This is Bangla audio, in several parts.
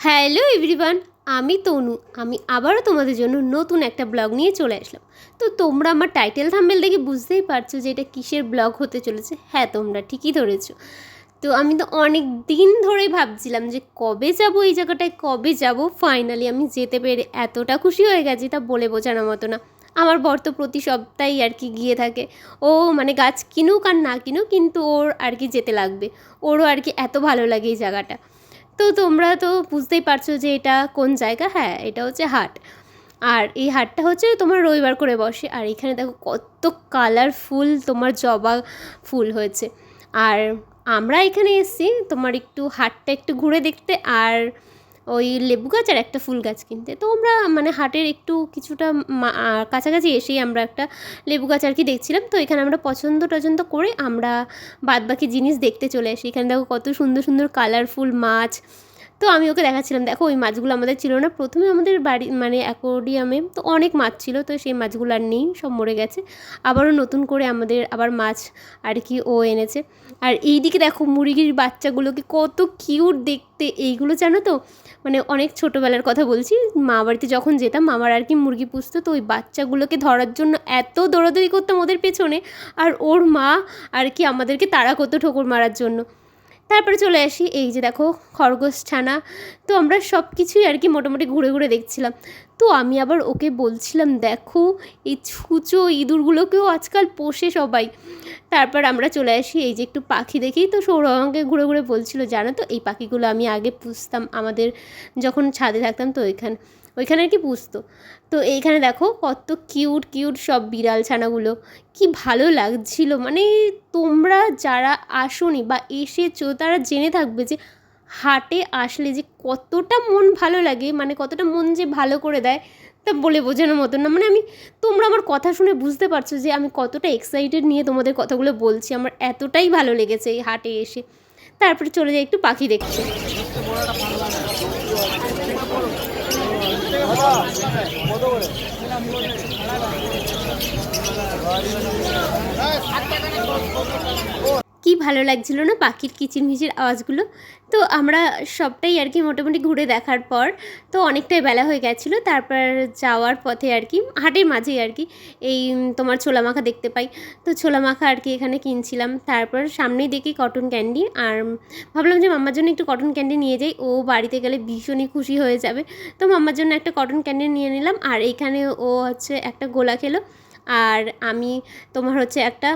হ্যালো এভরিওয়ান, আমি তনু। আমি আবারও তোমাদের জন্য নতুন একটা ব্লগ নিয়ে চলে আসলাম। তো তোমরা আমার টাইটেল থাম্বেল দেখে বুঝতেই পারছ যে এটা কিসের ব্লগ হতে চলেছে। হ্যাঁ তোমরা ঠিকই ধরেছো। তো আমি তো অনেক দিন ধরেই ভাবছিলাম যে কবে যাব এই জায়গাটায়, কবে যাব? ফাইনালি আমি যেতে পেরে এতটা খুশি হয়ে গেছি, তা বলে বোঝানোর মতো না। আমার বর তো প্রতি সপ্তাহেই আর কি গিয়ে থাকে। ও মানে গাছ কিনুক আর না কিনুক, কিন্তু ওর আর কি যেতে লাগবে। ওরও আর কি এত ভালো লাগে এই জায়গাটা। তো তোমরা তো বুঝতেই পারছ যে এটা কোন জায়গা? হ্যাঁ এটা হচ্ছে হাট। আর এই হাটটা হচ্ছে তোমার রবিবার করে বসে। আর এখানে দেখো কত কালারফুল তোমার জবা ফুল হয়েছে। আর আমরা এখানে এসেছি তোমার একটু হাটটা একটু ঘুরে দেখতে। আর ওই লেবু গাছ আর একটা ফুল গাছ কিনতে। তো আমরা মানে হাটের একটু কিছুটা কাছাকাছি এসেই আমরা একটা লেবু গাছ আর কি দেখছিলাম। তো এখানে আমরা পছন্দ টছন্দ করে আমরা বাদ বাকি জিনিস দেখতে চলে আসি। এখানে দেখো কত সুন্দর সুন্দর কালারফুল মাছ তো আমি ওকে দেখাচ্ছিলাম। দেখো, ওই মাছগুলো আমাদের ছিল না। প্রথমে আমাদের বাড়ি মানে অ্যাকোরিয়ামে তো অনেক মাছ ছিল, তো সেই মাছগুলো আর নেই, সব মরে গেছে। আবারও নতুন করে আমাদের আবার মাছ আর কি ও এনেছে। আর এইদিকে দেখো, মুরগির বাচ্চাগুলোকে কত কিউট দেখতে। এইগুলো জানো তো মানে অনেক ছোটোবেলার কথা বলছি। মা বাড়িতে যখন যেতাম মামার আর কি মুরগি পুষতো, তো ওই বাচ্চাগুলোকে ধরার জন্য এত দৌড়াদৌড়ি করতাম ওদের পেছনে। আর ওর মা আর কি আমাদেরকে তাড়া করতো ঠোকর মারার জন্য। তারপরে চলে আসি, এই যে দেখো খরগোশ ছানা। তো আমরা সব কিছুই আর কি মোটামুটি ঘুরে ঘুরে দেখছিলাম। তো আমি আবার ওকে বলছিলাম, দেখো, এই ছুঁচো ইঁদুরগুলোকেও আজকাল পোষে সবাই। তারপর আমরা চলে আসি, এই যে একটু পাখি দেখেই তো সৌরভ আমাকে ঘুরে ঘুরে বলছিল, জানো তো, এই পাখিগুলো আমি আগে পুষতাম আমাদের যখন ছাদে থাকতাম তো ওইখানে ওইখানে আর কি পুষতো তো এইখানে দেখো কত কিউট কিউট সব বিড়াল ছানাগুলো। কি ভালো লাগছিল। মানে তোমরা যারা আসোনি বা এসেছ, তারা জেনে থাকবে যে হাটে আসলে যে কতটা মন ভালো লাগে মানে কতটা মন যে ভালো করে দেয়, তা বলে বোঝানোর মতো না। মানে আমি, তোমরা আমার কথা শুনে বুঝতে পারছ যে আমি কতটা এক্সাইটেড নিয়ে তোমাদের কথাগুলো বলছি। আমার এতটাই ভালো লেগেছে এই হাটে এসে। তারপরে চলে যাই একটু পাখি দেখতে। কি ভালো লাগছিল না পাখির কিচিরমিচির আওয়াজগুলো। তো আমরা সবটাই আর কি মোটামুটি ঘুরে দেখার পর তো অনেকটাই বেলা হয়ে গেছিল, তারপর যাওয়ার পথে আর কি, হাটের মাঝেই আর কি এই তোমার ছোলা মাখা দেখতে পাই। তো ছোলা মাখা আর কি এখানে কিনছিলাম, তারপর সামনেই দেখি কটন ক্যান্ডি আর ভাবলাম যে মাম্মার জন্য একটু কটন ক্যান্ডি নিয়ে যাই, ও বাড়িতে গেলে ভীষণই খুশি হয়ে যাবে। তো মাম্মার জন্য একটা কটন ক্যান্ডি নিয়ে নিলাম আর এইখানে ও হচ্ছে একটা গোলা খেলো। আর আমি তোমার হচ্ছে একটা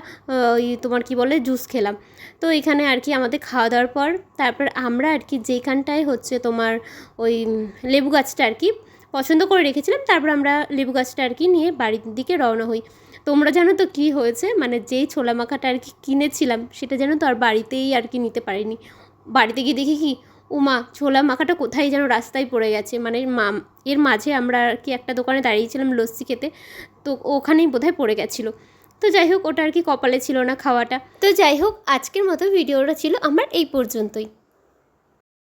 ওই তোমার কি বলে, জুস খেলাম। তো এখানে আর কি আমাদের খাওয়া দাওয়ার পর, তারপর আমরা আর কি যেখানটায় হচ্ছে তোমার ওই লেবু গাছটা আর কি পছন্দ করে রেখেছিলাম, তারপর আমরা লেবু গাছটা আর কি নিয়ে বাড়ির দিকে রওনা হই। তোমরা জানো তো কী হয়েছে? মানে যেই ছোলা মাখাটা আর কি কিনেছিলাম, সেটা যেন তো আর বাড়িতেই আর কি নিতে পারিনি। বাড়িতে গিয়ে দেখি কি, উমা, ছোলা মাখাটা কোথায় যেন রাস্তায় পড়ে গেছে। মানে মাম এর মাঝে আমরা আর কি একটা দোকানে দাঁড়িয়েছিলাম লস্যি খেতে। তো ওখানেই বোধহয় পড়ে গেছিল। তো যাই হোক, ওটা আর কি কপালে ছিল না খাওয়াটা। তো যাই হোক, আজকের মতো ভিডিওটা ছিল আমার এই পর্যন্তই।